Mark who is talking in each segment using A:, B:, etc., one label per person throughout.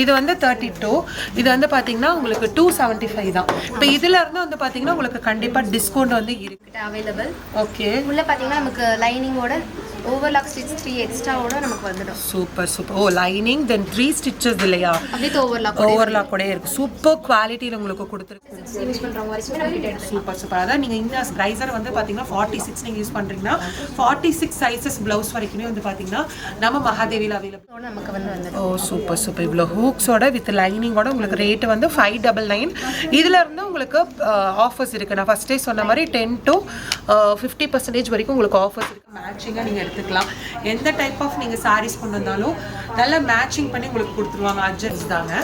A: இது வந்து thirty two இது வந்து பார்த்தீங்கன்னா உங்களுக்கு டூ செவன்ட்டி ஃபைவ் தான். இப்போ இதுல இருந்து வந்து பார்த்தீங்கன்னா உங்களுக்கு கண்டிப்பாக டிஸ்கவுண்ட் வந்து இருக்கு.
B: அவைலபிள்
A: ஓகே
B: உள்ள பார்த்தீங்கன்னா நமக்கு லைனிங்கோட ஓவர்லாக் ஸ்டிச் த்ரீ எக்ஸ்ட்ராவோட நமக்கு வந்துடும்.
A: Super super oh lining then three stitches இல்லையா?
B: வித் ஓவர்லாக்
A: ஓவர்லாக் கூட இருக்கு. சூப்பர் குவாலிட்டியில் உங்களுக்கு கொடுத்துருக்கு
B: யூஸ் பண்ணுறவங்க வரைக்குமே
A: சூப்பர் சூப்பர் அதான் நீங்கள் இந்த ப்ரைஸர் வந்து பார்த்தீங்கன்னா ஃபார்ட்டி சிக்ஸ் நீங்கள் யூஸ் பண்ணுறீங்கன்னா ஃபார்ட்டி சிக்ஸ் சைஸஸ் ப்ளவுஸ் வரைக்குமே வந்து பார்த்தீங்கன்னா நம்ம மகாதேவியில் அவைலபிள்
B: நமக்கு வந்து வந்துடும்.
A: ஓ சூப்பர் சூப்பர் இவ்வளோ ஹூக்ஸோட வித் லைனிங்கோட உங்களுக்கு ரேட் வந்து ஃபைவ் டபுள் நைன் இதில் இருந்து உங்களுக்கு ஆஃபர்ஸ் இருக்குது நான் ஃபஸ்ட்டே சொன்ன மாதிரி டென் டு ஃபிஃப்டி பர்சன்டேஜ் வரைக்கும் உங்களுக்கு ஆஃபர்ஸ் இருக்குது மேட்சிங்காக நீங்கள் எடுத்துக்கலாம். எந்த டைப் ஆஃப் நீங்கள் சாரீஸ் கொண்டு வந்தாலும் நல்லா மேட்சிங் பண்ணி உங்களுக்கு கொடுத்துருவாங்க. அட்ஜஸ்ட் தாங்க.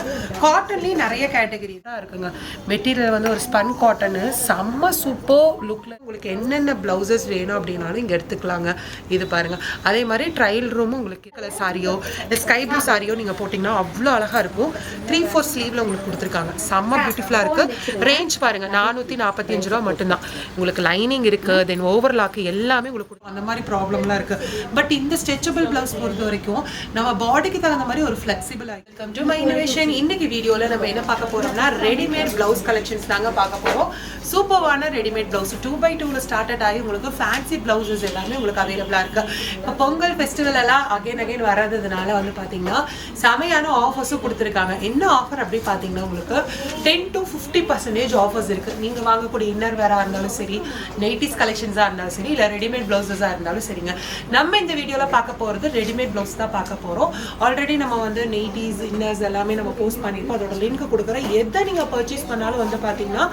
A: காட்டன்லேயும் நிறைய கேட்டகரி தான் இருக்குங்க. மெட்டீரியல் வந்து ஒரு ஸ்பன் காட்டனு செம்ம சூப்பர் லுக்கில் உங்களுக்கு என்னென்ன ப்ளவுசஸ் வேணும் அப்படின்னாலும் இங்கே எடுத்துக்கலாங்க. இது பாருங்கள் அதே மாதிரி ட்ரையல் ரூமும் உங்களுக்கு கலர் சாரியோ இந்த ஸ்கை ப்ளூ சாரியோ நீங்கள் போட்டிங்கன்னா அவ்வளோ அழகாக இருக்கும். த்ரீ ஃபோர் ஸ்லீவில் உங்களுக்கு கொடுத்துருக்காங்க. செம்ம பியூட்டிஃபுல்லாக இருக்குது ரேஞ்ச் பாருங்கள் நானூற்றி நாற்பத்தி அஞ்சு ரூபா மட்டும்தான். உங்களுக்கு லைனிங் இருக்குது தென் ஓவர்லாக்கு எல்லாமே உங்களுக்கு கொடுக்கும். அந்த மாதிரி ப்ராப்ளம்லாம் இருக்குது பட் இந்த ஸ்ட்ரெச்சபிள் ப்ளவுஸ் பொறுத்த வரைக்கும் நம்ம பாடிக்கு தகுந்த மாதிரி ஒரு ஃப்ளெக்சிபிள் ஆகி வெல்கம் டு மை இனோவேஷன் இன்னைக்கு வீடியோவில் நம்ம என்ன பார்க்க போகிறோம்னா ரெடிமேட் ப்ளவுஸ் கலெக்ஷன்ஸ் தாங்க பார்க்க போகிறோம் சூப்பர்வான ரெடிமேட் ப்ளவுஸ் டூ பை டூவில் ஸ்டார்டட் ஆகி உங்களுக்கு ஃபேன்சி ப்ளவுசஸ் எல்லாமே உங்களுக்கு அவைலபிளாக இருக்குது இப்போ பொங்கல் ஃபெஸ்டிவல் எல்லாம் அகைன் அகைன் வராததுனால வந்து பார்த்தீங்கன்னா செமையான ஆஃபர்ஸும் கொடுத்துருக்காங்க. என்ன ஆஃபர் அப்படி பார்த்தீங்கன்னா உங்களுக்கு ten to fifty percentage offers இருக்குது நீங்கள் வாங்கக்கூடிய இன்னர் வேராக இருந்தாலும் சரி நைட்டிஸ் கலெக்ஷன்ஸாக இருந்தாலும் சரி இல்லை ரெடிமேட் ப்ளவுசஸாக இருந்தாலும் சரிங்க. நம்ம இந்த வீடியோவில் பார்க்க போகிறது ரெடிமேட் ப்ளவுஸ் தான் பார்க்க போகிறோம் ஆல்ரெடி நம்ம வந்து நெய்டிஸ் இன்னர்ஸ் எல்லாமே நம்ம போஸ்ட் பண்ணியிருக்கோம் அதோட லிங்க் கொடுக்குறோம் எதை நீங்கள் பர்ச்சேஸ் பண்ணாலும் வந்து பார்த்தீங்கன்னா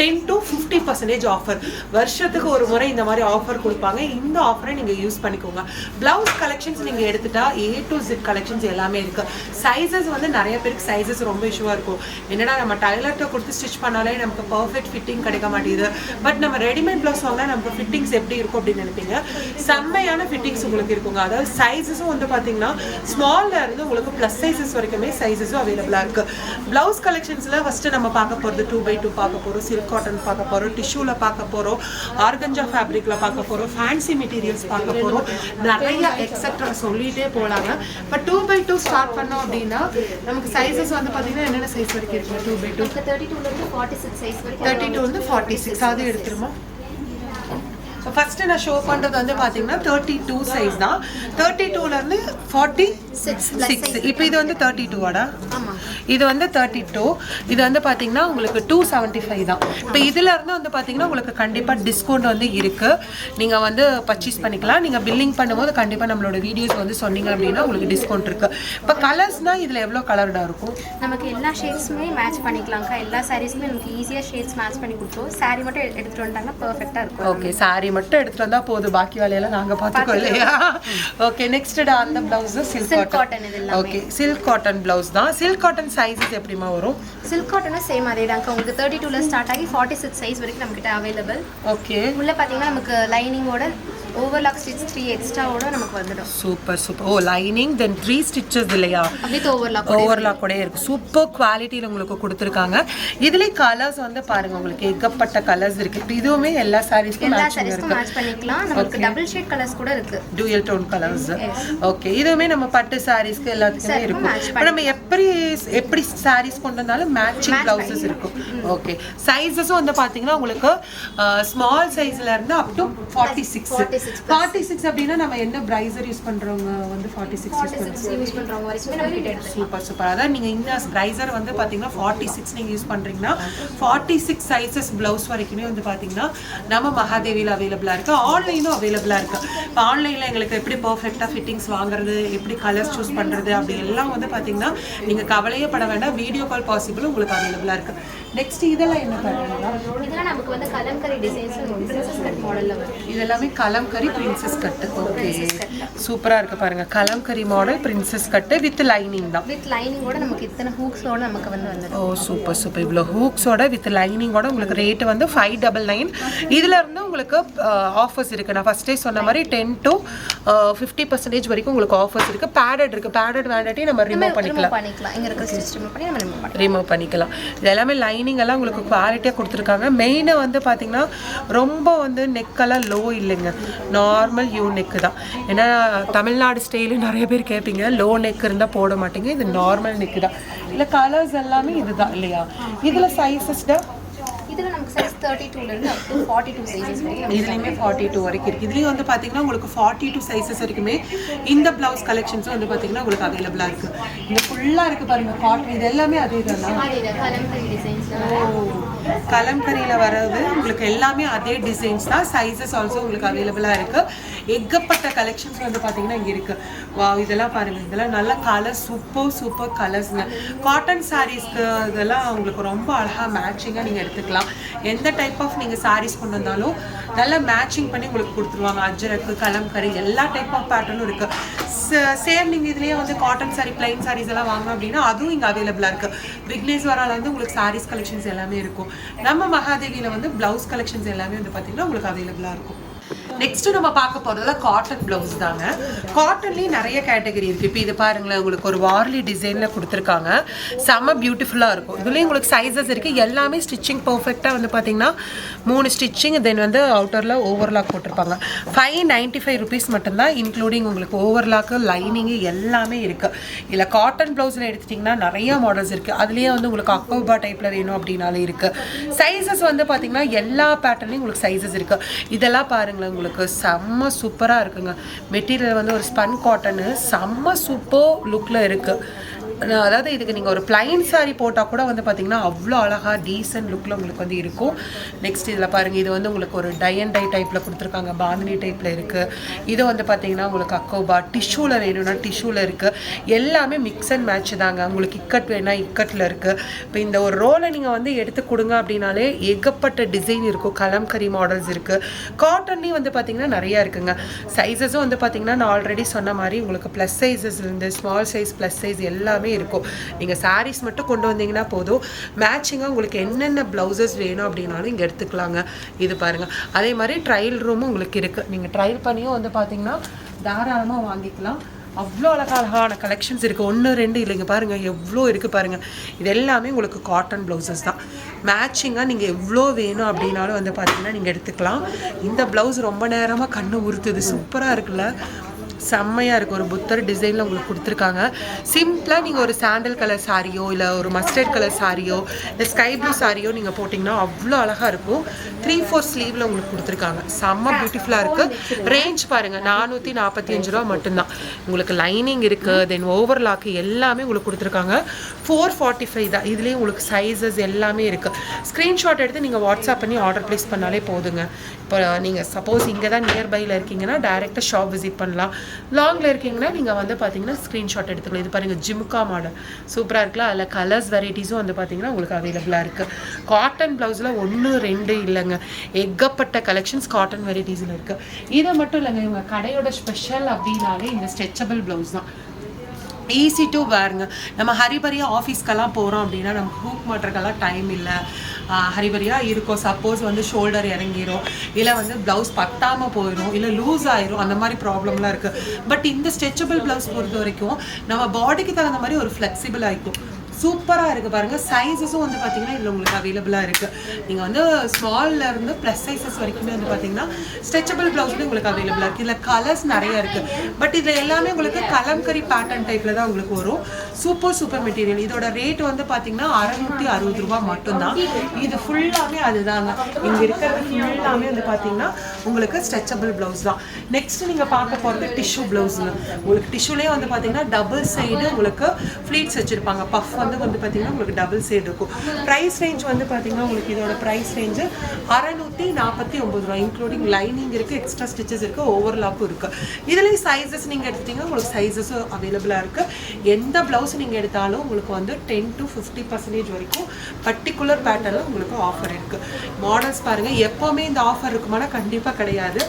A: ten to fifty percentage offer வருஷத்துக்கு ஒரு முறை இந்த மாதிரி ஆஃபர் கொடுப்பாங்க. இந்த ஆஃபரை நீங்கள் யூஸ் பண்ணிக்கோங்க. ப்ளவுஸ் கலெக்ஷன்ஸ் நீங்கள் எடுத்துட்டா ஏ டு ஜிட் கலெக்ஷன்ஸ் எல்லாமே இருக்குது சைஸஸ் வந்து நிறைய பேருக்கு சைஸஸ் ரொம்ப இஷ்யூவாக இருக்கும். என்னடா நம்ம டைலர்கிட்ட கொடுத்து ஸ்டிச் பண்ணாலே நமக்கு பர்ஃபெக்ட் ஃபிட்டிங் கிடைக்க மாட்டேங்குது. பட் நம்ம ரெடிமேட் ப்ளவுஸ் வாங்கினா நமக்கு ஃபிட்டிங்ஸ் எப்படி இருக்கும் அப்படின்னு நினைப்பீங்க? செம்மையான ஃபிட் ஃபிட்டிங்ஸ் உங்களுக்கு இருக்குங்க. அதாவது சைஸஸும் வந்து பார்த்தீங்கன்னா ஸ்மால்ல இருந்து உங்களுக்கு ப்ளஸ் சைஸஸ் வரைக்குமே சைஸஸும் அவைலபிளாக இருக்குது ப்ளவுஸ் கலெக்ஷன்ஸில் ஃபஸ்ட்டு நம்ம பார்க்க போகிறது டூ பை டூ பார்க்க போகிறோம் சில்க் காட்டன் பார்க்க போகிறோம் டிஷ்யூவில் பார்க்க போகிறோம் ஆர்கஞ்சா ஃபேப்ரிக்கில் பார்க்க போகிறோம் ஃபேன்சி மெட்டீரியல்ஸ் பார்க்க போகிறோம் நிறைய எக்ஸட்ரா சொல்லிகிட்டே போகலாங்க but two by two start பண்ணோம் அப்படின்னா நமக்கு சைஸஸ் வந்து பார்த்தீங்கன்னா என்னென்ன சைஸ் வரைக்கும் இருக்குது டூ பை டூ
B: தேர்ட்டி டூலேருந்து ஃபார்ட்டி சிக்ஸ் சைஸ் வரைக்கும்
A: தேர்ட்டி டூ வந்து ஃபார்ட்டி சிக்ஸ் அது எடுத்துருமா? ஸோ ஃபஸ்ட்டு நான் ஷோ பண்ணுறது வந்து பார்த்தீங்கன்னா தேர்ட்டி டூ சைஸ் தான் தேர்ட்டி டூலேருந்து ஃபார்ட்டி
B: சிக்ஸ்
A: சிக்ஸ் இப்போ இது வந்து தேர்ட்டி டூவாடா
B: ஆமாம்
A: இது வந்து தேர்ட்டி டூ இது வந்து பார்த்தீங்கன்னா உங்களுக்கு டூ செவன்ட்டி ஃபைவ் தான். இப்போ இதுல இருந்து வந்து பார்த்தீங்கன்னா உங்களுக்கு கண்டிப்பாக டிஸ்கவுண்ட் வந்து இருக்கு. நீங்கள் வந்து பர்ச்சேஸ் பண்ணிக்கலாம். நீங்கள் பில்லிங் பண்ணும்போது கண்டிப்பாக நம்மளோட வீடியோஸ் வந்து சொன்னீங்க அப்படின்னா உங்களுக்கு டிஸ்கவுண்ட் இருக்கு. இப்போ கலர்ஸ்னால் இதில் எவ்வளோ கலர்டாக இருக்கும்?
B: நமக்கு எல்லா ஷேட்ஸுமே மேட்ச் பண்ணிக்கலாம்க்கா. எல்லா சாரீஸுமே நமக்கு ஈஸியாக ஷேட்ஸ் மேட்ச் பண்ணி கொடுத்துருவோம் saree மட்டும் எடு- எடுத்துட்டு வந்துட்டாங்கன்னா பர்ஃபெக்டாக இருக்கும்.
A: ஓகே சாரி மட்டும் எடுத்துட்டு வந்தா போதும். பாக்கி வேலையெல்லாம் நாங்க பாத்துக்கோ இல்லையா? ஓகே நெக்ஸ்ட்டா அந்த blouse silk cotton. Okay silk cotton blouse தான். சில்க் காட்டன் சைஸஸ் எப்படிமா வரும்?
B: சில்க் காட்டனும் சேம் அதே தான்க்கா உங்களுக்கு தேர்ட்டி டூவில் ஸ்டார்ட் ஆகி ஃபார்ட்டி சிக்ஸ் சைஸ் வரைக்கும் நம்மக்கிட்ட அவைலபிள்
A: ஓகே
B: உள்ள பார்த்தீங்கன்னா நமக்கு லைனிங்கோட ஓவர்லாக் ஸ்டிச் த்ரீ எக்ஸ்ட்ராவோட நமக்கு வந்துடும்.
A: Super super oh lining then three stitches இல்லையா?
B: வித் ஓவர்லாக்
A: ஓவர்லாக் கூட இருக்கு. சூப்பர் குவாலிட்டியில் உங்களுக்கு கொடுத்துருக்காங்க. இதுலயே கலர்ஸ் வந்து பாருங்க உங்களுக்கு ஏகப்பட்ட கலர்ஸ் இருக்கு. இதுவுமே எல்லா சாரீஸ்க்கும்
B: மேட்ச் பண்ணிக்கலாம். நமக்கு டபுள் ஷேட் கலர்ஸ் கூட இருக்கு.
A: டூயல் டோன் கலர்ஸ் ஓகே இதுவுமே நம்ம பட்டு சாரீஸ்க்கு எல்லாத்துக்குமே இருக்கும். இப்போ நம்ம எப்படி எப்படி சாரீஸ் கொண்டு வந்தாலும் மேட்சிங் பிளவுசஸ் இருக்கும். ஓகே சைஸஸும் வந்து பாத்தீங்கன்னா உங்களுக்கு ஸ்மால் சைஸ்ல இருந்து up to forty six
B: 46
A: forty six அப்படின்னா நம்ம என்ன பிரைசர் யூஸ் பண்றவங்க வந்து ஃபார்ட்டி சிக்ஸ் யூஸ் பண்ணுறோம்
B: பண்ணுறவங்க
A: சூப்பர் சூப்பர் அதான் நீங்கள் இந்த ப்ரைஸர் வந்து பார்த்தீங்கன்னா ஃபார்ட்டி சிக்ஸ் நீங்கள் யூஸ் பண்ணுறீங்கன்னா ஃபார்ட்டி சிக்ஸ் சைஸஸ் ப்ளவுஸ் வரைக்குமே வந்து பார்த்தீங்கன்னா நம்ம மகாதேவியில் அவைலபிளாக இருக்குது ஆன்லைனும் அவைலபிளாக இருக்குது இப்போ ஆன்லைனில் எங்களுக்கு எப்படி பர்ஃபெக்டாக ஃபிட்டிங்ஸ் வாங்குறது எப்படி கலர்ஸ் சூஸ் பண்ணுறது அப்படி எல்லாம் வந்து பார்த்தீங்கன்னா நீங்கள் கவலையே பட வேண்டாம். வீடியோ கால் பாசிபிள் உங்களுக்கு அவைலபிளாக இருக்குது நெக்ஸ்ட் இதெல்லாம் என்ன பண்ணுறீங்களா
B: இதெல்லாம் நமக்கு வந்து கலம்கரி டிசைன்ஸ்
A: இதெல்லாமே கலம்கரி பிரின்சஸ் கட்டு ஓகே சூப்பராக இருக்குது பாருங்கள் kalamkari model princess cut with lining தான்.
B: வித் லைனிங்கோட நமக்கு இத்தனை ஹூக்ஸோட நமக்கு வந்து வந்துடும்
A: ஓ சூப்பர் சூப்பர். இவ்வளோ ஹூக்ஸோட வித் லைனிங்கோட உங்களுக்கு ரேட் வந்து ஃபைவ் டபுள் நைன் இதில் இருந்து உங்களுக்கு ஆஃபர்ஸ் இருக்குது நான் ஃபஸ்ட்டே சொன்ன மாதிரி டென் டு ஃபிஃப்டி பர்சன்டேஜ் வரைக்கும் உங்களுக்கு ஆஃபர்ஸ் இருக்குது பேடட் இருக்குது பேடட் வேண்டாட்டி நம்ம ரிமூவ் பண்ணிக்கலாம்.
B: பண்ணிக்கலாம். இங்கே இருக்கிற ஸ்டிச் பண்ணி நம்ம ரிமூவ் பண்ணிக்கலாம்.
A: ரிமூவ் பண்ணிக்கலாம். இது எல்லாமே லைனிங் எல்லாம் உங்களுக்கு குவாலிட்டியாக கொடுத்துருக்காங்க. மெயினாக வந்து பார்த்தீங்கன்னா ரொம்ப வந்து நெக்கெல்லாம் லோ இல்லைங்க. நார்மல் யூ நெக்கு தான். ஏன்னா தமிழ்நாடு ஸ்டைலு நிறைய பேர் கேட்பீங்க லோ நெக் இருந்தால் போட மாட்டீங்க இது நார்மல் நெக்கு தான். இல்லை கலர்ஸ் எல்லாமே இதுதான் இல்லையா? இதில் சைஸஸ்டா
B: இதில் நமக்கு சைஸ் தேர்ட்டி டூலேருந்து up to forty two sizes
A: இதுலேயுமே ஃபார்ட்டி டூ வரைக்கும் இருக்குது இதுலேயும் வந்து பார்த்தீங்கன்னா உங்களுக்கு ஃபார்ட்டி டூ சைஸஸ் வரைக்குமே இந்த ப்ளவுஸ் கலெக்ஷன்ஸும் வந்து பார்த்தீங்கன்னா உங்களுக்கு அவைலபிளாக இருக்குது இந்த ஃபுல்லாக இருக்குது பாருங்கள் காட்டன் இது எல்லாமே அதே தானா.
B: கலம்பரி
A: ஓ. கலம்கரியில் வர்றது உங்களுக்கு எல்லாமே அதே டிசைன்ஸ் தான் சைஸஸ் ஆல்சோ உங்களுக்கு அவைலபிளாக இருக்குது எக்கப்பட்ட கலெக்ஷன்ஸ் வந்து பார்த்தீங்கன்னா இங்கே இருக்குது வா இதெல்லாம் பாருங்கள் இதெல்லாம் நல்ல கலர் சூப்பர் சூப்பர் கலர்ஸுங்க காட்டன் சாரீஸ்க்கு இதெல்லாம் உங்களுக்கு ரொம்ப அழகாக மேட்சிங்காக நீங்கள் எடுத்துக்கலாம். எந்த டைப் ஆஃப் நீங்கள் சாரீஸ் கொண்டு வந்தாலும் நல்லா மேட்சிங் பண்ணி உங்களுக்கு கொடுத்துருவாங்க. அஜரக்கு கலம்கரி எல்லா டைப் ஆஃப் பேட்டர்னும் இருக்குது சேம் நீங்கள் இதுலேயே வந்து காட்டன் சாரி பிளைன் சாரீஸ் எல்லாம் வாங்கணும் அப்படின்னா அதுவும் இங்கே அவைலபிளாக இருக்குது விக்னேஸ்வரால வந்து உங்களுக்கு சாரீஸ் கலெக்ஷன்ஸ் எல்லாமே இருக்கும். நம்ம மகாதேவியில் வந்து ப்ளவுஸ் கலெக்ஷன்ஸ் எல்லாமே வந்து பார்த்திங்கன்னா உங்களுக்கு அவைலபிளாக இருக்கும். நெக்ஸ்ட் நம்ம பார்க்க போறதுல காட்டன் பிளவுஸ் தாங்க. காட்டன்லேயும் நிறைய கேட்டகரி இருக்கு. இப்போ இது பாருங்களேன் உங்களுக்கு ஒரு வார்லி டிசைன்ல கொடுத்துருக்காங்க. செம்ம பியூட்டிஃபுல்லா இருக்கும். இதுலயும் உங்களுக்கு சைஸஸ் இருக்கு. எல்லாமே ஸ்டிச்சிங் பர்ஃபெக்டா வந்து பாத்தீங்கன்னா மூணு ஸ்டிச்சிங் தென் வந்து அவுட்டர்ல ஓவர்லாக் போட்டிருப்பாங்க. ஃபைவ் நைன்டி ஃபைவ் ருபீஸ் மட்டும்தான் இன்க்ளூடிங் உங்களுக்கு ஓவர்லாக்கு லைனிங்கு எல்லாமே இருக்கு. இல்லை காட்டன் பிளவுஸ்ல எடுத்துட்டிங்கன்னா நிறைய மாடல்ஸ் இருக்கு. அதுலயே வந்து உங்களுக்கு அக்கோபா டைப்ல வேணும் அப்படின்னாலே இருக்கு. சைஸஸ் வந்து பாத்தீங்கன்னா எல்லா பேட்டர்லையும் உங்களுக்கு சைஸஸ் இருக்கு. இதெல்லாம் பாருங்களேன் உங்களுக்கு செம்ம சூப்பராக இருக்குங்க. மெட்டீரியல் வந்து ஒரு ஸ்பன் காட்டனு செம்ம சூப்பர் லுக்கில் இருக்குது அதாவது இதுக்கு நீங்கள் ஒரு பிளைன் சாரீ போட்டால் கூட வந்து பார்த்தீங்கன்னா அவ்வளோ அழகாக டீசன்ட் லுக்கில் உங்களுக்கு வந்து இருக்கும். நெக்ஸ்ட் இதில் பாருங்கள் இது வந்து உங்களுக்கு ஒரு டை அண்ட் டை டைப்பில் கொடுத்துருக்காங்க. பாந்தினி டைப்பில் இருக்குது இது வந்து பார்த்தீங்கன்னா உங்களுக்கு அக்கோபா டிஷ்யூவில் வேணும்னா டிஷ்யூவில் இருக்குது எல்லாமே மிக்ஸ் அண்ட் மேட்ச் தாங்க. உங்களுக்கு இக்கட் வேணால் இக்கட்டில் இருக்குது இப்போ இந்த ஒரு ரோலை நீங்கள் வந்து எடுத்து கொடுங்க அப்படின்னாலே ஏகப்பட்ட டிசைன் இருக்கும். கலம்கரி மாடல்ஸ் இருக்குது காட்டன்லேயும் வந்து பார்த்தீங்கன்னா நிறையா இருக்குங்க. சைஸஸும் வந்து பார்த்தீங்கன்னா நான் ஆல்ரெடி சொன்ன மாதிரி உங்களுக்கு ப்ளஸ் சைஸஸ்லேருந்து ஸ்மால் சைஸ் ப்ளஸ் சைஸ் எல்லாமே இருக்கும். நீங்கள் சாரீஸ் மட்டும் கொண்டு வந்தீங்கன்னா போதும். மேட்சிங்காக உங்களுக்கு என்னென்ன ப்ளவுசஸ் வேணும் அப்படின்னாலும் இங்கே எடுத்துக்கலாங்க. இது பாருங்கள் அதே மாதிரி ட்ரையல் ரூமும் உங்களுக்கு இருக்குது நீங்கள் ட்ரையல் பண்ணியும் வந்து பார்த்தீங்கன்னா தாராளமாக வாங்கிக்கலாம். அவ்வளோ அழகா அழகான கலெக்ஷன்ஸ் இருக்குது ஒன்று ரெண்டு இல்லைங்க. பாருங்கள் எவ்வளோ இருக்குது பாருங்கள் இது எல்லாமே உங்களுக்கு காட்டன் ப்ளவுசஸ் தான். மேட்சிங்காக நீங்கள் எவ்வளோ வேணும் அப்படின்னாலும் வந்து பார்த்தீங்கன்னா நீங்கள் எடுத்துக்கலாம். இந்த ப்ளவுஸ் ரொம்ப நேரமாக கண்ணு உறுத்துது. சூப்பராக இருக்குல்ல? செம்மையாக இருக்குது ஒரு புத்தர் டிசைனில் உங்களுக்கு கொடுத்துருக்காங்க. சிம்பிளாக நீங்கள் ஒரு சாண்டல் கலர் சாரியோ இல்லை ஒரு மஸ்டர்ட் கலர் சாரியோ இல்லை ஸ்கை ப்ளூ சாரியோ நீங்கள் போட்டிங்கன்னா அவ்வளோ அழகாக இருக்கும். த்ரீ ஃபோர் ஸ்லீவில் உங்களுக்கு கொடுத்துருக்காங்க. செம்ம பியூட்டிஃபுல்லாக இருக்குது ரேஞ்ச் பாருங்கள் நானூற்றி நாற்பத்தி அஞ்சு ரூபா மட்டும்தான். உங்களுக்கு லைனிங் இருக்குது தென் ஓவர்லாக்கு எல்லாமே உங்களுக்கு கொடுத்துருக்காங்க. ஃபோர் ஃபார்ட்டி ஃபைவ் தான். இதுலேயும் உங்களுக்கு சைஸஸ் எல்லாமே இருக்குது ஸ்க்ரீன்ஷாட் எடுத்து நீங்கள் வாட்ஸ்அப் பண்ணி ஆர்டர் ப்ளேஸ் பண்ணாலே போதுங்க. இப்போ நீங்கள் சப்போஸ் இங்கே தான் நியர்பையில் இருக்கீங்கன்னா டேரெக்டாக ஷாப் விசிட் பண்ணலாம். லாங்கில் இருக்கீங்கன்னா நீங்கள் வந்து பார்த்தீங்கன்னா ஸ்க்ரீன்ஷாட் எடுத்துக்கலாம். இது பாருங்கள் ஜிமுக்கா மாடல். சூப்பராக இருக்குல்ல? அதில் கலர்ஸ் வெரைட்டிஸும் வந்து பார்த்தீங்கன்னா உங்களுக்கு அவைலபிளாக இருக்குது காட்டன் ப்ளவுஸில் ஒன்று ரெண்டு இல்லைங்க. எக்கப்பட்ட கலெக்ஷன்ஸ் காட்டன் வெரைட்டிஸில் இருக்குது இது மட்டும் இல்லைங்க இவங்க கடையோட ஸ்பெஷல் அப்படின்னாலே இந்த ஸ்ட்ரெச்சபிள் ப்ளவுஸ் தான். ஈஸி டு வேருங்க நம்ம ஹரிபரியாக ஆஃபீஸ்க்கெல்லாம் போகிறோம் அப்படின்னா நமக்கு ஹூக் மாட்டுறக்கெல்லாம் டைம் இல்லை. ஹரிபரியாக இருக்கும் சப்போஸ் வந்து ஷோல்டர் இறங்கிரும் இல்லை வந்து ப்ளவுஸ் பத்தாமல் போயிடும் இல்லை லூஸ் ஆயிரும் அந்த மாதிரி ப்ராப்ளம்லாம் இருக்குது பட் இந்த ஸ்ட்ரெச்சபிள் ப்ளவுஸ் பொறுத்த வரைக்கும் நம்ம பாடிக்கு தகுந்த மாதிரி ஒரு ஃப்ளெக்சிபிள் ஆகிக்கும் சூப்பராக இருக்குது பாருங்கள் சைஸஸும் வந்து பார்த்தீங்கன்னா இதில் உங்களுக்கு அவைலபிளாக இருக்குது நீங்கள் வந்து ஸ்மால்ல இருந்து ப்ளஸ் சைஸஸ் வரைக்குமே வந்து பார்த்தீங்கன்னா ஸ்ட்ரெச்சபிள் ப்ளவுஸ்லேயும் உங்களுக்கு அவைலபிளாக இருக்குது இதில் கலர்ஸ் நிறைய இருக்குது பட் இதில் எல்லாமே உங்களுக்கு கலம்கரி பேட்டர்ன் டைப்பில் தான் உங்களுக்கு வரும். சூப்பர் சூப்பர் மெட்டீரியல் இதோட ரேட் வந்து பார்த்தீங்கன்னா அறநூற்றி அறுபது ரூபா மட்டும்தான். இது ஃபுல்லாமே அதுதாங்க. இங்கே இருக்கிறது ஃபுல்லாமே வந்து பார்த்தீங்கன்னா உங்களுக்கு ஸ்ட்ரெச்சபிள் ப்ளவுஸ் தான். நெக்ஸ்ட் நீங்கள் பார்க்க போகிறது டிஷ்யூ ப்ளவுஸுங்க உங்களுக்கு டிஷ்யூலேயே வந்து பார்த்தீங்கன்னா டபுள் சைடு உங்களுக்கு ஃப்ளீட்ஸ் வச்சுருப்பாங்க. பஃப் வந்து வந்து பார்த்தீங்கன்னா உங்களுக்கு டபுள் சேட் இருக்கும். ப்ரைஸ் ரேஞ்ச் வந்து பார்த்தீங்கன்னா உங்களுக்கு இதோட ப்ரைஸ் ரேஞ்சு அறநூற்றி நாற்பத்தி ஒம்பது ரூபா இன்க்ளூடிங் லைனிங் இருக்குது எக்ஸ்ட்ரா ஸ்டிச்சஸ் இருக்குது ஓவர்லாப்பும் இருக்குது இதுலேயும் சைஸஸ் நீங்கள் எடுத்துட்டிங்கன்னா உங்களுக்கு சைஸஸும் அவைலபிளாக இருக்குது எந்த ப்ளவுஸ் நீங்கள் எடுத்தாலும் உங்களுக்கு வந்து டென் டு ஃபிஃப்டி பர்சன்டேஜ் வரைக்கும் பர்டிகுலர் பேட்டர்னில் உங்களுக்கு ஆஃபர் இருக்குது மாடல்ஸ் பாருங்கள் எப்போவுமே இந்த ஆஃபர் இருக்குமானா கண்டிப்பாக கிடையாது.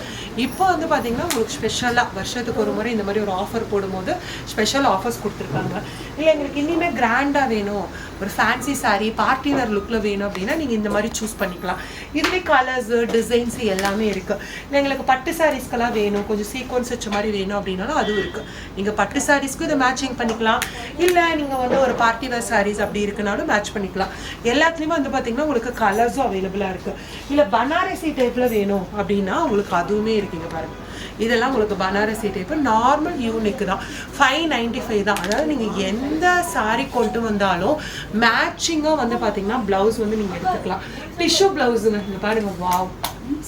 A: இப்போ வந்து பார்த்தீங்கன்னா உங்களுக்கு ஸ்பெஷலாக வருஷத்துக்கு ஒரு முறை இந்த மாதிரி ஒரு ஆஃபர் போடும்போது ஸ்பெஷல் ஆஃபர்ஸ் கொடுத்துருக்காங்க. இல்லை எங்களுக்கு இனிமேல் கிராண்டாக வேணும். ஒரு ஃபேன்சி சாரீ பார்ட்டி வேர் லுக்கில் வேணும் அப்படின்னா நீங்கள் இந்த மாதிரி சூஸ் பண்ணிக்கலாம். இதுலேயே கலர்ஸு டிசைன்ஸு எல்லாமே இருக்குது இல்லை எங்களுக்கு பட்டு சாரீஸ்க்கெல்லாம் வேணும். கொஞ்சம் சீக்வன்ஸ் வச்ச மாதிரி வேணும் அப்படின்னாலும் அதுவும் இருக்குது நீங்கள் பட்டு சாரீஸ்க்கு இதை மேட்சிங் பண்ணிக்கலாம். இல்லை நீங்கள் வந்து ஒரு பார்ட்டி வேர் அப்படி இருக்குனாலும் மேட்ச் பண்ணிக்கலாம். எல்லாத்துலேயுமே வந்து பார்த்தீங்கன்னா உங்களுக்கு கலர்ஸும் அவைலபிளாக இருக்குது இல்லை பனாரசி டைப்பில் வேணும் அப்படின்னா உங்களுக்கு அதுவுமே இருக்கீங்க பாருங்கள் இதெல்லாம் உங்களுக்கு பனாரசி டைப்பு நார்மல் யூனிக் தான். ஃபைவ் நைன்டி ஃபைவ் தான். அதாவது நீங்கள் எந்த சாரி கொண்டு வந்தாலும் மேட்சிங்காக வந்து பார்த்தீங்கன்னா ப்ளவுஸ் வந்து நீங்கள் எடுத்துக்கலாம். டிஷ்யூ ப்ளவுஸுங்க இங்கே பாருங்க. வாவ்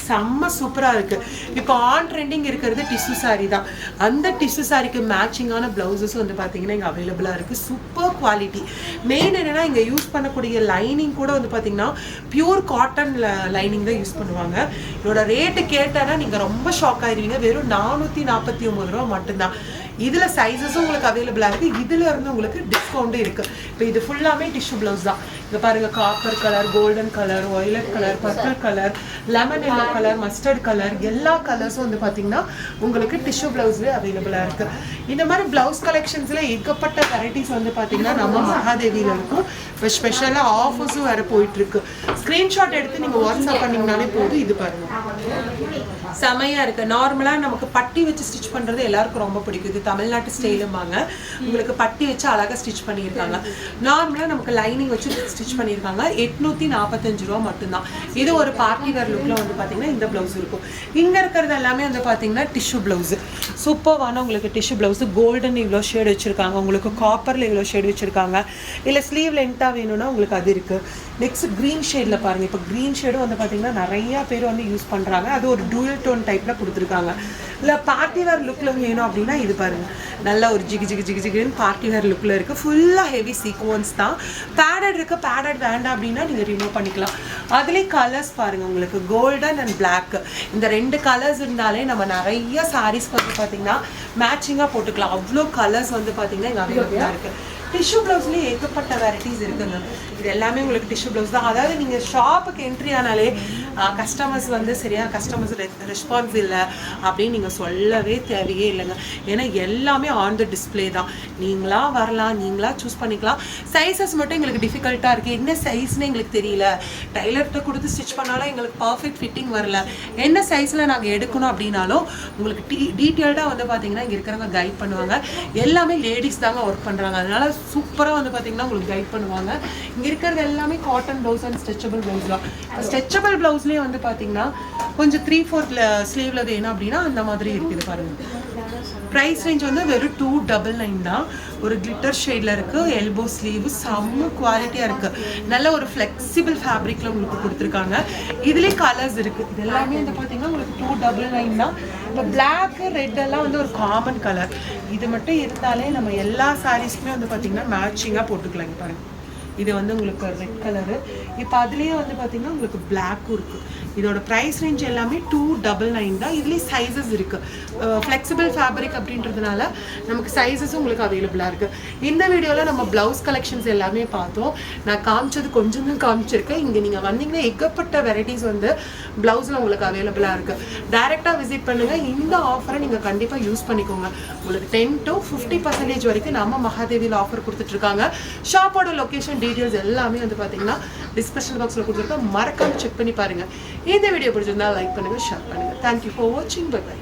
A: செம்ம சூப்பராக இருக்குது இப்போ ஆன் ட்ரெண்டிங் இருக்கிறது டிஷ்யூ saree தான். அந்த டிஷ்யூ சாரிக்கு மேட்சிங்கான ப்ளவுசஸும் வந்து பார்த்தீங்கன்னா இங்கே அவைலபிளாக இருக்குது சூப்பர் குவாலிட்டி மெயின் என்னென்னா இங்கே யூஸ் பண்ணக்கூடிய லைனிங் கூட வந்து பார்த்தீங்கன்னா பியூர் காட்டன் லைனிங் தான் யூஸ் பண்ணுவாங்க. இதோட ரேட்டு கேட்டேன்னா நீங்கள் ரொம்ப ஷாக் ஆயிருவீங்க. வெறும் நானூற்றி நாற்பத்தி ஒம்பது ரூபா மட்டும்தான். இதில் சைஸஸும் உங்களுக்கு அவைலபிளாக இருக்குது இதில் இருந்து உங்களுக்கு டிஸ்கவுண்ட்டும் இருக்குது இப்போ இது ஃபுல்லாமே டிஷ்யூ ப்ளவுஸ் தான். இப்போ பாருங்கள் copper colour golden colour violet colour purple colour lemon yellow colour mustard colour எல்லா கலர்ஸும் வந்து பார்த்தீங்கன்னா உங்களுக்கு டிஷ்யூ ப்ளவுஸ்லேயே அவைலபிளாக இருக்குது இந்த மாதிரி ப்ளவுஸ் கலெக்ஷன்ஸில் ஏகப்பட்ட வெரைட்டிஸ் வந்து பார்த்தீங்கன்னா நம்ம மகாதேவியில் இருக்கும். இப்போ ஸ்பெஷலாக ஆஃபர்ஸும் வேறு போயிட்டுருக்கு ஸ்க்ரீன்ஷாட் எடுத்து நீங்கள் வாட்ஸ்அப் பண்ணிங்கனாலே போதும். இது பாருங்கள் செமையாக இருக்குது நார்மலாக நமக்கு பட்டி வச்சு ஸ்டிச் பண்ணுறது எல்லாருக்கும் ரொம்ப பிடிக்கும். இது தமிழ்நாட்டு ஸ்டைலும்பாங்க. உங்களுக்கு பட்டி வச்சு அழகாக ஸ்டிச் பண்ணியிருக்காங்க. நார்மலாக நமக்கு லைனிங் வச்சு ஸ்டிச் பண்ணியிருக்காங்க. எட்நூற்றி நாற்பத்தஞ்சு ரூபா மட்டும்தான். இது ஒரு பார்ட்டி வேர் லுக்கில் வந்து பாத்தீங்கன்னா இந்த ப்ளவுஸ் இருக்கும். இங்கே இருக்கிறது எல்லாமே வந்து பாத்தீங்கன்னா டிஷ்யூ பிளவுஸ் சூப்பர்வான உங்களுக்கு டிஷ்யூ பிளவுஸ் கோல்டன் இவ்வளோ ஷேடு வச்சுருக்காங்க. உங்களுக்கு காப்பரில் இவ்வளோ ஷேடு வச்சுருக்காங்க. இல்லை ஸ்லீவ் லென்த்தாக வேணும்னா உங்களுக்கு அது இருக்குது நெக்ஸ்ட் க்ரீன் ஷேடில் பாருங்கள் இப்போ க்ரீன் ஷேடும் வந்து பார்த்தீங்கன்னா நிறையா பேர் வந்து யூஸ் பண்ணுறாங்க அது ஒரு டூயல் டோன் டைப்பில் கொடுத்துருக்காங்க. இல்லை பார்ட்டி வேர் லுக்கில் வேணும் அப்படின்னா இது பாருங்கள் நல்ல ஒரு ஜிகு ஜிகு ஜிகு ஜிகுன்னு பார்ட்டி வேர் லுக்கில் இருக்குது ஃபுல்லாக ஹெவி சீக்வன்ஸ் தான். பேடட் இருக்குது பேடட் வேண்டாம் அப்படின்னா நீங்கள் ரிமூவ் பண்ணிக்கலாம். அதுலேயே கலர்ஸ் பாருங்கள் உங்களுக்கு. கோல்டன் அண்ட் பிளாக் இந்த ரெண்டு கலர்ஸ் இருந்தாலே நம்ம நிறைய சாரீஸ் வந்து பார்த்திங்கன்னா மேட்சிங்காக போட்டுக்கலாம். அவ்வளோ கலர்ஸ் வந்து பார்த்திங்கன்னா இங்கே அவைலபிளாக இருக்குது டிஷ்யூ ப்ளவுஸ்லேயே ஏகப்பட்ட வெரைட்டிஸ் இருக்குங்க இது எல்லாமே உங்களுக்கு டிஷ்யூ ப்ளவுஸ் தான். அதாவது நீங்கள் ஷாப்புக்கு என்ட்ரி ஆனாலே கஸ்டமர்ஸ் வந்து சரியாக கஸ்டமர்ஸ் ரெஸ்பான்ஸ் இல்லை அப்படின்னு நீங்கள் சொல்லவே தேவையே இல்லைங்க. ஏன்னா எல்லாமே ஆன் த டிஸ்ப்ளே தான். நீங்களாக வரலாம் நீங்களா சூஸ் பண்ணிக்கலாம். சைஸஸ் மட்டும் எங்களுக்கு டிஃபிகல்ட்டாக இருக்குது என்ன சைஸ்னு எங்களுக்கு தெரியல. டைலர்கிட்ட கொடுத்து ஸ்டிச் பண்ணாலும் எங்களுக்கு பர்ஃபெக்ட் ஃபிட்டிங் வரல. என்ன சைஸில் நாங்கள் எடுக்கணும் அப்படின்னாலும் உங்களுக்கு டீ டீட்டெயில்டாக வந்து பார்த்தீங்கன்னா இங்கே இருக்கிறவங்க கைட் பண்ணுவாங்க. எல்லாமே லேடிஸ் தாங்க ஒர்க் பண்ணுறாங்க அதனால் சூப்பராக வந்து பார்த்தீங்கன்னா உங்களுக்கு கைட் பண்ணுவாங்க. இங்கே இருக்கிறது எல்லாமே cotton blouse and stretchable blouse தான். ஸ்ட்ரெச்சபிள் ப்ளவுஸ்லேயே வந்து பார்த்தீங்கன்னா கொஞ்சம் த்ரீ ஃபோர்த்தில் ஸ்லீவில் வேணும் அப்படின்னா அந்த மாதிரி இருக்குது பாருங்கள் ப்ரைஸ் ரேஞ்ச் வந்து வெறும் டூ டபுள் நைன் தான். ஒரு கிளிட்டர் ஷேடில் இருக்குது எல்போ ஸ்லீவ் செம்ம குவாலிட்டியாக இருக்குது நல்ல ஒரு ஃப்ளெக்சிபிள் ஃபேப்ரிக்கில் உங்களுக்கு கொடுத்துருக்காங்க. இதுலேயே கலர்ஸ் இருக்குது இது எல்லாமே வந்து பார்த்தீங்கன்னா உங்களுக்கு டூ டபுள் நைன் தான். இப்போ பிளாக்கு ரெட் எல்லாம் வந்து ஒரு காமன் கலர் இது மட்டும் இருந்தாலே நம்ம எல்லா சாரீஸ்க்குமே வந்து பார்த்தீங்கன்னா மேட்சிங்காக போட்டுக்கலாம் பாருங்கள் பாருங்க. இது வந்து உங்களுக்கு ரெட் கலரு இப்போ அதுலேயே வந்து பார்த்தீங்கன்னா உங்களுக்கு பிளாக்கும் இருக்குது இதோட ப்ரைஸ் ரேஞ்ச் எல்லாமே டூ டபுள் நைன் தான். இதுலேயே சைஸஸ் இருக்குது ஃப்ளெக்சிபிள் ஃபேப்ரிக் அப்படின்றதுனால நமக்கு சைஸஸும் உங்களுக்கு அவைலபிளாக இருக்குது இந்த வீடியோவில் நம்ம ப்ளவுஸ் கலெக்ஷன்ஸ் எல்லாமே பார்த்தோம். நான் காமிச்சது கொஞ்சம் தான் காமிச்சிருக்கேன். இங்கே நீங்கள் வந்தீங்கன்னா ஏகப்பட்ட வெரைட்டிஸ் வந்து ப்ளவுஸில் உங்களுக்கு அவைலபிளாக இருக்குது டைரெக்டாக விசிட் பண்ணுங்கள் இந்த ஆஃபரை நீங்கள் கண்டிப்பாக யூஸ் பண்ணிக்கோங்க. உங்களுக்கு டென் டு ஃபிஃப்டி பர்சன்டேஜ் வரைக்கும் நம்ம மகாதேவியில் ஆஃபர் கொடுத்துட்ருக்காங்க ஷாப்போட லொக்கேஷன் டீட்டெயில்ஸ் எல்லாமே வந்து பார்த்தீங்கன்னா டிஸ்கிரிப்ஷன் பாக்ஸில் கொடுத்துருக்கோம் மறக்காமல் செக் பண்ணி பாருங்கள் இந்த வீடியோ பிடிச்சிருந்தா லைக் பண்ணுங்கள் ஷேர் பண்ணுங்கள் தேங்க்யூ ஃபார் வாட்சிங் பை பை